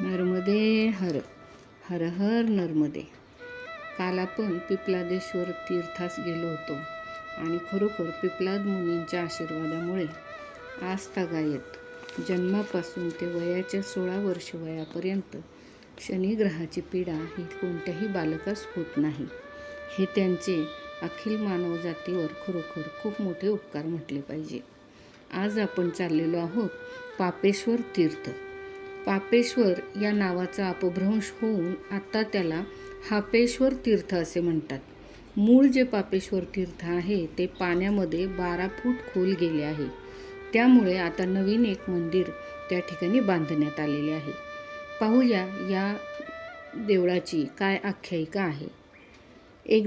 नर्मदे हर हर हर नर्मदे. काल आपण पिपलादेश्वर तीर्थास गेलो होतो आणि खरोखर पिपलाद मुनींच्या आशीर्वादामुळे आस्थागायत जन्मापासून ते वयाच्या सोळा वर्ष वयापर्यंत शनिग्रहाची पीडा ही कोणत्याही बालकास होत नाही. हे त्यांचे अखिल मानवजातीवर खरोखर खूप मोठे उपकार म्हटले पाहिजे. आज आपण चाललेलो आहोत पापेश्वर तीर्थ. पापेश्वर या नावाचा अपभ्रंश होऊन आता त्याला हापेश्वर तीर्थ असे म्हणतात. मूळ जे पापेश्वर तीर्थ आहे ते पाण्यामध्ये बारा फूट खोल गेले आहे. त्यामुळे आता नवीन एक मंदिर त्या ठिकाणी बांधण्यात आलेले आहे. पाहूया या देवळाची काय आख्यायिका आहे. एक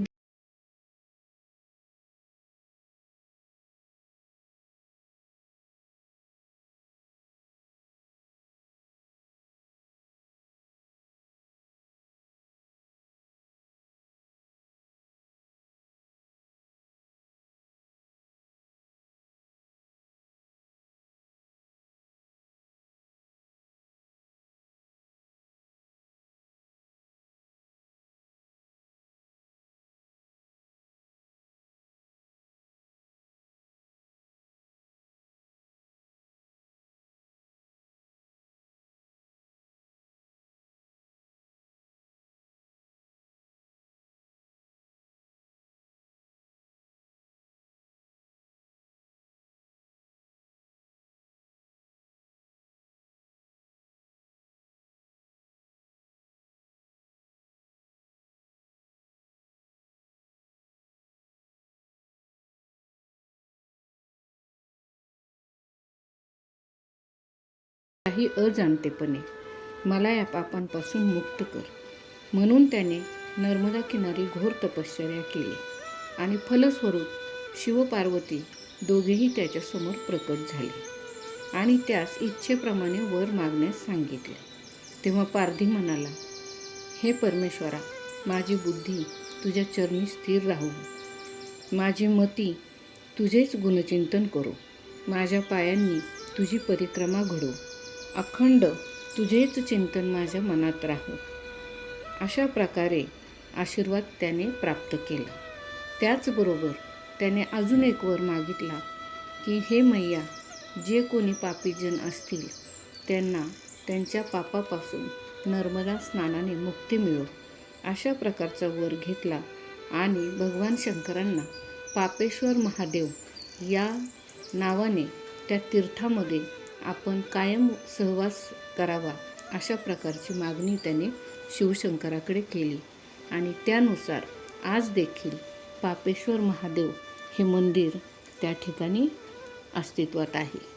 काही अजाणतेपणे. मला या पापांपासून मुक्त कर. म्हणून त्याने नर्मदा किनारी घोर तपश्चर्या केली. आणि फलस्वरूप शिवपार्वती दोघेही त्याच्यासमोर प्रकट झाले. आणि त्यास इच्छेप्रमाणे वर मागण्यास सांगितले. तेव्हा पारधी म्हणाला हे परमेश्वरा माझी बुद्धी तुझ्या चरणी स्थिर राहू. माझी मती तुझेच गुणचिंतन करू. माझ्या पायांनी तुझी परिक्रमा घडू अखंड तुझेच चिंतन माझ्या मनात राहो. अशा प्रकारे आशीर्वाद त्याने प्राप्त केला. त्याचबरोबर त्याने अजून एक वर मागितला की हे मैया जे कोणी पापीजन असतील त्यांना त्यांच्या पापापासून नर्मदा स्नानाने मुक्ती मिळो. अशा प्रकारचा वर घेतला आणि भगवान शंकरांना पापेश्वर महादेव या नावाने त्या तीर्थामध्ये आपण कायम सहवास करावा अशा प्रकारची मागणी त्याने शिवशंकराकडे केली. आणि त्यानुसार आज देखील पापेश्वर महादेव हे मंदिर त्या ठिकाणी अस्तित्वात आहे.